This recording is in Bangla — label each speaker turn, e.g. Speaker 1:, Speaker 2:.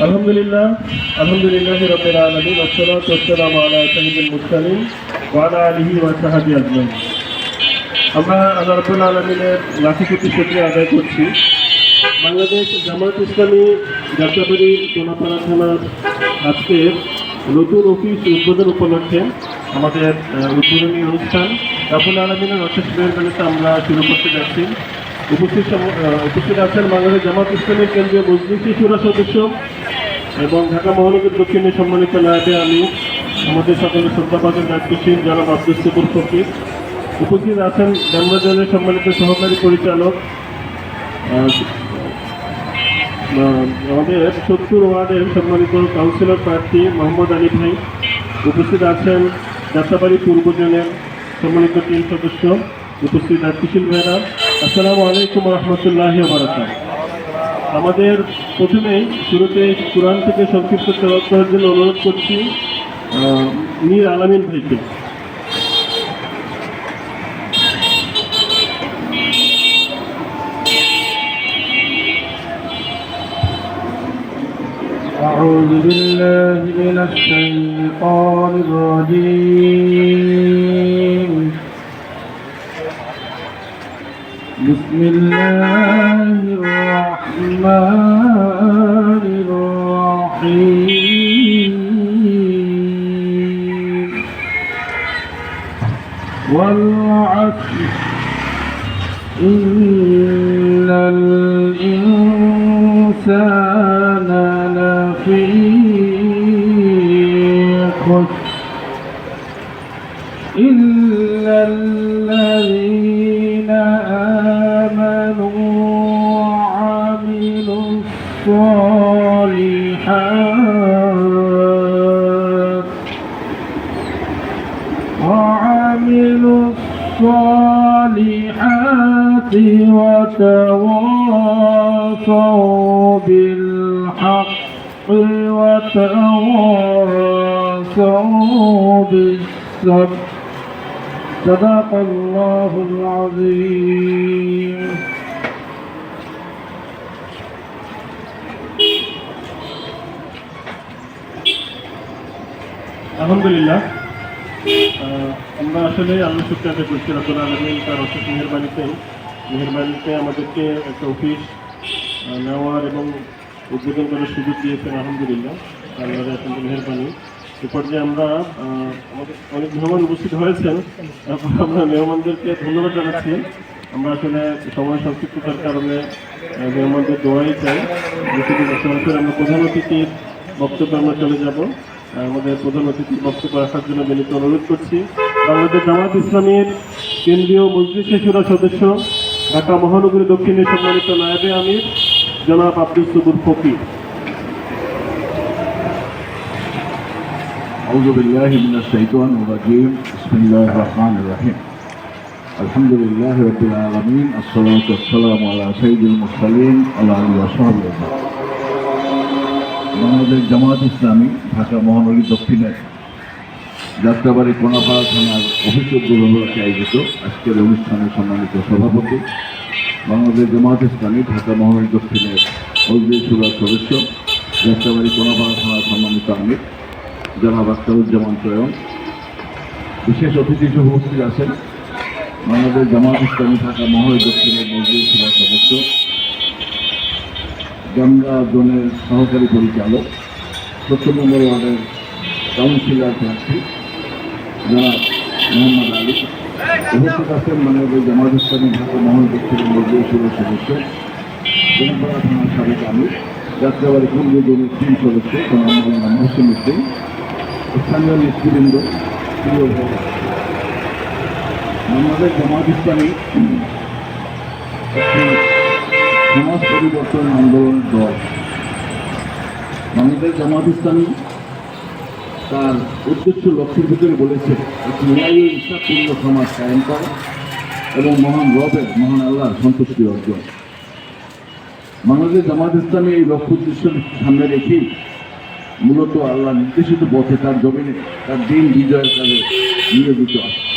Speaker 1: আলহামদুলিল্লাহ আলহামদুলিল্লাহ রব্বিল আলামিন والصلاه والسلام على سيد المرسلين وعلى اله وصحبه اجمعين আমরা আল্লাহ রাব্বুল আলামিনের লাখো কোটি শুকরিয়া আদায় করছি বাংলাদেশ জামাত ইসলামী যাত্রাবাড়ি কোনাপাড়া থানার আজকের নতুন অফিস উদ্বোধন উপলক্ষে আমাদের আহ, উদ্বোধনী অনুষ্ঠান রাবুল আলমিনের অশেষ মেহরবানিতে আমরা শুরু করতে যাচ্ছি উপস্থিত উপস্থিত আছেন বাংলাদেশ জামাত ইসলামের কেন্দ্রীয় মজলিসি সুরা সদস্য এবং ঢাকা মহানগর দক্ষিণের সম্মানিত নায়বে আমি, আমাদের সকলের শ্রদ্ধাভাজন দায়িত্বশীল জনাব আব্দুল সিপুর ফকির। উপস্থিত আছেন জামরাজনের সম্মানিত সহকারী পরিচালক আমাদের সত্তর ওয়ার্ডের সম্মানিত কাউন্সিলর প্রার্থী মোহাম্মদ আলী ভাই। উপস্থিত আছেন যাত্রাবাড়ি পূর্বজনের সম্মানিত টিম সদস্য, উপস্থিত দায়িত্বশীল ভাইরা। আসসালামু আলাইকুম রহমতুল্লাহ বারাকাত আমাদের প্রথমেই শুরুতে কোরআন থেকে সংক্ষিপ্ত তেলাওয়াত করার জন্য অনুরোধ করছি আহ, মীর আলামিন ভাইকে
Speaker 2: أعوذ بالله من الشيطان الرجيم بسم الله الرحمن الرحيم. والعصر إن إلا الذين آمنوا وعملوا الصالحات وعملوا الصالحات وتواصوا بالحق وتواصوا بالصبر صدق الله العظيم
Speaker 1: আলহামদুলিল্লাহ আহ, আমরা আসলে আল্লাহ শুক্র আদায় করছি রব্বুল আলমিন তার অশেষ মেহরবানিতে মেহরবানিতে আমাদেরকে একটা অফিস আহ, নেওয়ার এবং উদ্বোধন করার সুযোগ দিয়েছেন আলহামদুলিল্লাহ আল্লাহর অত্যন্ত মেহরবানি এ পর্যায়ে আমরা আমাদের অনেক মেহমান উপস্থিত হয়েছেন। তারপর আমরা মেহমানদেরকে ধন্যবাদ জানাচ্ছি। আমরা আসলে সময় সংক্ষিপ্ততার কারণে মেহমানদের দোয়াই চাই। সরাসরি আমরা প্রধান অতিথির বক্তব্যে আমরা চলে যাব। আমাদের প্রধান অতিথি বক্তব্য রাখার জন্য বিনীত অনুরোধ করছি। বাংলাদেশ জামাত ইসলামের কেন্দ্রীয় মজলিস শিশুরা সদস্য, ঢাকা মহানগরী দক্ষিণের সম্মানিত নায়েবে আমির, জনাব আব্দুল সুবুর ফকির।
Speaker 3: أعوذ بالله من الشيطان الرجيم بسم الله الرحمن الرحيم الحمد لله رب العالمين الصلاة والسلام على سيد المرسلين على آله وصحبه أجمعين বাংলাদেশ জামাত ইসলামী ঢাকা মহানগরী দক্ষিণের যাত্রাবাড়ি কোনাপাড়া থানার অফিস উদ্বোধনকে আয়োজিত আজকের অনুষ্ঠানের সম্মানিত সভাপতি বাংলাদেশ জামাত ইসলামী ঢাকা মহানগরী দক্ষিণের মজলিস সুরার সদস্য যাত্রাবাড়ি কোনাপাড়া থানার সম্মানিত আমির জনাব আখতারুজ্জামান চয়ন বিশেষ অতিথি হিসেবে উপস্থিত আছেন বাংলাদেশ জামাত ইসলামী ঢাকা মহানগরী দক্ষিণের মজলিস সুরার সদস্য, গঙ্গা জোনের সহকারী পরিচালক সত্তর নম্বর ওয়ার্ডের কাউন্সিলর প্রার্থী, জনাব মোহাম্মদ আলী। উপস্থিত আছেন বাংলাদেশ জামাত ইসলামী ঢাকা মহানগর দক্ষিণের মজলিস সুরার সদস্য, জনপাড়া থানার সাবেক আমি যাত্রাবাড়ি পূর্ব জমির তিন সদস্য মৌলানা মহসিন উদ্দিন স্থানীয় নেতৃবৃন্দ, প্রিয় ভাই জামাত ইসলামী সমাজ পরিবর্তন আন্দোলন দল। বাংলাদেশ জামাত ইসলামী তার উদ্দেশ্য লক্ষ্যের ভিতরে বলেছে একটি ন্যায় ইচ্ছাপূর্ণ সমাজ কায়েম করা এবং মহান রবের, মহান আল্লাহর সন্তুষ্টি অর্জন। বাংলাদেশ জামাত ইসলামী এই লক্ষ্য উদ্দেশ্য সামনে রেখেই মূলত আল্লাহ নির্দেশিত পথে তার জমিনে তার দিন বিজয়ের কাজে নিয়োজিত আছে